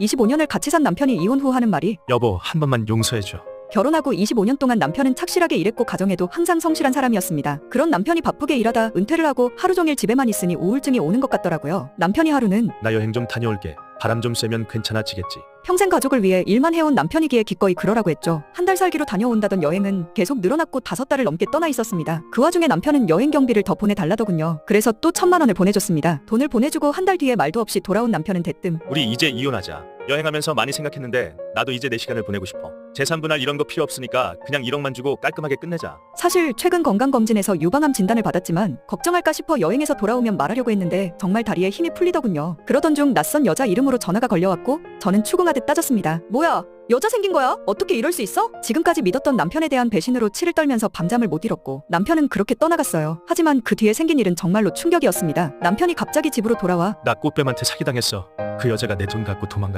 25년을 같이 산 남편이 이혼 후 하는 말이 여보, 한 번만 용서해줘. 결혼하고 25년 동안 남편은 착실하게 일했고 가정에도 항상 성실한 사람이었습니다. 그런 남편이 바쁘게 일하다 은퇴를 하고 하루 종일 집에만 있으니 우울증이 오는 것 같더라고요. 남편이 하루는 나 여행 좀 다녀올게. 바람 좀 쐬면 괜찮아지겠지. 평생 가족을 위해 일만 해온 남편이기에 기꺼이 그러라고 했죠. 한 달 살기로 다녀온다던 여행은 계속 늘어났고 다섯 달을 넘게 떠나 있었습니다. 그 와중에 남편은 여행 경비를 더 보내달라더군요. 그래서 또 천만 원을 보내줬습니다. 돈을 보내주고 한 달 뒤에 말도 없이 돌아온 남편은 대뜸 우리 이제 이혼하자. 여행하면서 많이 생각했는데 나도 이제 내 시간을 보내고 싶어. 재산 분할 이런 거 필요 없으니까 그냥 1억만 주고 깔끔하게 끝내자. 사실 최근 건강검진에서 유방암 진단을 받았지만 걱정할까 싶어 여행에서 돌아오면 말하려고 했는데 정말 다리에 힘이 풀리더군요. 그러던 중 낯선 여자 이름으로 전화가 걸려왔고 저는 추궁하 듯 따졌습니다. 뭐야? 여자 생긴 거야? 어떻게 이럴 수 있어? 지금까지 믿었던 남편에 대한 배신으로 치를 떨면서 밤잠을 못 잃었고 남편은 그렇게 떠나갔어요. 하지만 그 뒤에 생긴 일은 정말로 충격이었습니다. 남편이 갑자기 집으로 돌아와 나 꽃뱀한테 사기당했어. 그 여자가 내 돈 갖고 도망갔어.